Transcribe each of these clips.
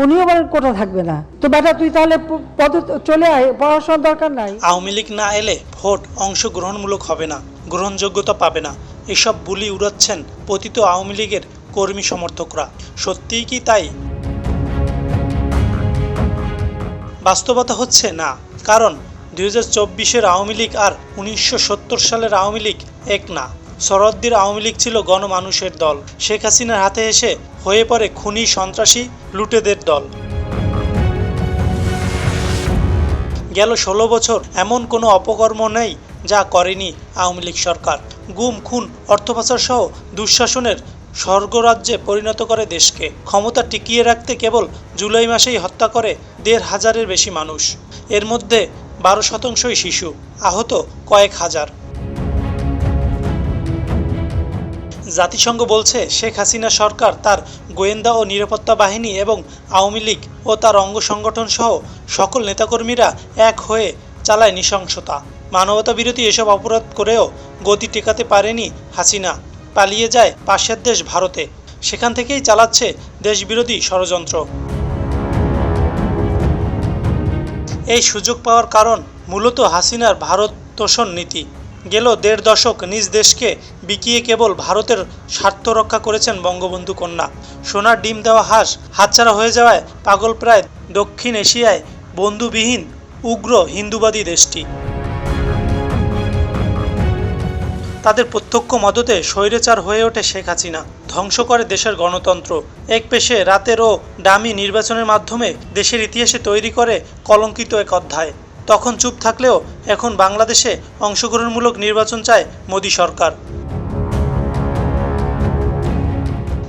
উনিও বলেন কোটা থাকবে না। তো বেটা, তুই তাহলে পদে চলে আয়, পড়াশোনার দরকার নাই। আওয়ামী লীগ না এলে ভোট অংশগ্রহণমূলক হবে না, গ্রহণযোগ্যতা পাবে না। এসব বুলি উড়াচ্ছেন পতিত আওয়ামী লীগের কর্মী সমর্থকরা। সত্যিই কি তাই? বাস্তবতা হচ্ছে না, কারণ দুই হাজার চব্বিশের আওয়ামী লীগ আর উনিশশো সত্তর সালের আওয়ামী লীগ এক না। শরদ্দির আওয়ামী লীগ ছিল গণমানুষের দল। শেখ হাসিনার হাতে এসে হয়ে পড়ে খুনি, সন্ত্রাসী, লুটেদের দল। গেল ষোলো বছর, এমন কোনো অপকর্ম নেই যা করেনি আওয়ামী লীগ সরকার। গুম, খুন অর্থ পাচার সহ দুঃশাসনের স্বর্গরাজ্যে পরিণত করে দেশকে। ক্ষমতা টিকিয়ে রাখতে কেবল জুলাই মাসেই হত্যা করে দেড় হাজারের বেশি মানুষ। এর মধ্যে বারো শতাংশই শিশু, আহত কয়েক হাজার। জাতিসংঘ বলছে, শেখ হাসিনা সরকার তার গোয়েন্দা ও নিরাপত্তা বাহিনী এবং আওয়ামী লীগ ও তার অঙ্গ সংগঠন সহ সকল নেতাকর্মীরা এক হয়ে চালায় নৃশংসতা। মানবতা বিরোধী এসব অপরাধ করেও গতি টেকাতে পারেনি হাসিনা। পালিয়ে যায় পাশের দেশ ভারতে। সেখান থেকেই চালাচ্ছে দেশবিরোধী ষড়যন্ত্র। এই সুযোগ পাওয়ার কারণ মূলত হাসিনার ভারত তোষণ নীতি। গেল দেড় দশক নিজ দেশকে বিকিয়ে কেবল ভারতের স্বার্থ রক্ষা করেছেন বঙ্গবন্ধু কন্যা। সোনার ডিম দেওয়া হাঁস হাতছাড়া হয়ে যাওয়ায় পাগল প্রায় দক্ষিণ এশিয়ায় বন্ধুবিহীন উগ্র হিন্দুবাদী দেশটি। তাদের প্রত্যক্ষ মদতে স্বৈরাচার হয়ে ওঠে শেখ হাসিনা। ধ্বংস করে দেশের গণতন্ত্র। এক পেশে রাতের ও ডামি নির্বাচনের মাধ্যমে দেশের ইতিহাসে তৈরি করে কলঙ্কিত এক অধ্যায়। তখন চুপ থাকলেও এখন বাংলাদেশে অংশগ্রহণমূলক নির্বাচন চায় মোদী সরকার।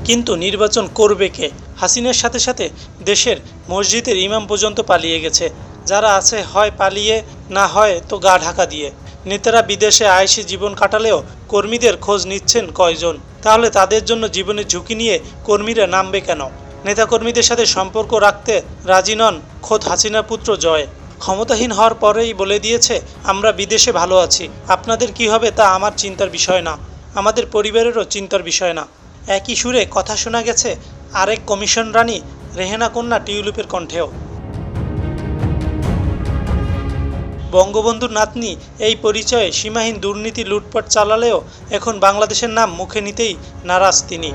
কিন্তু নির্বাচন করবে কে? হাসিনের সাথে সাথে দেশের মসজিদের ইমাম পর্যন্ত পালিয়ে গেছে। যারা আছে হয় পালিয়ে, না হয় তো গা ঢাকা দিয়ে। নেতারা বিদেশে আয়েসে জীবন কাটালেও কর্মীদের খোঁজ নিচ্ছেন কয়জন? তাহলে তাদের জন্য জীবনের ঝুঁকি নিয়ে কর্মীরা নামবে কেন? নেতাকর্মীদের সাথে সম্পর্ক রাখতে রাজি নন খোদ হাসিনা পুত্র জয়। ক্ষমতাহীন হওয়ার পরেই বলে দিয়েছে, আমরা বিদেশে ভালো আছি। আপনাদের কি হবে তা আমার চিন্তার বিষয় না। আমাদের পরিবারেরও চিন্তার বিষয় না। একই সুরে কথা শোনা গেছে আরেক কমিশন রানী রেহেনা কন্যা টিউলিপের কণ্ঠেও। বঙ্গবন্ধুর নাতনি এই পরিচয়ে সীমাহীন দুর্নীতি লুটপাট চালালেও এখন বাংলাদেশের নাম মুখে নিতেই নারাজ তিনি।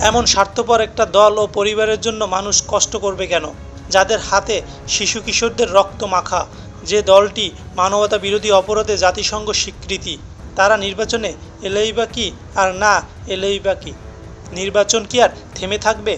এমন স্বার্থপর একটা দল ও পরিবারের জন্য মানুষ কষ্ট করবে কেন? যাদের হাতে শিশু কিশোরদের রক্ত মাখা, যে দলটি মানবতা বিরোধী অপরাধে জাতিসংঘ স্বীকৃতি। তারা নির্বাচনে এলেই বা কি? আর না, এলেই বা কি? নির্বাচন কি আর থেমে থাকবে?